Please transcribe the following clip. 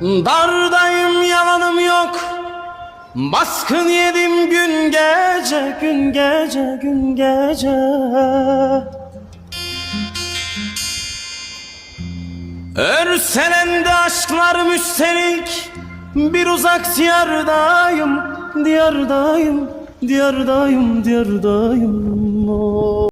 Dardayım yalanım yok Baskın yedim gün gece gün gece gün gece Örselendi aşklar müstelik Bir uzak diyardayım Diyardayım Diyardayım Diyardayım oh.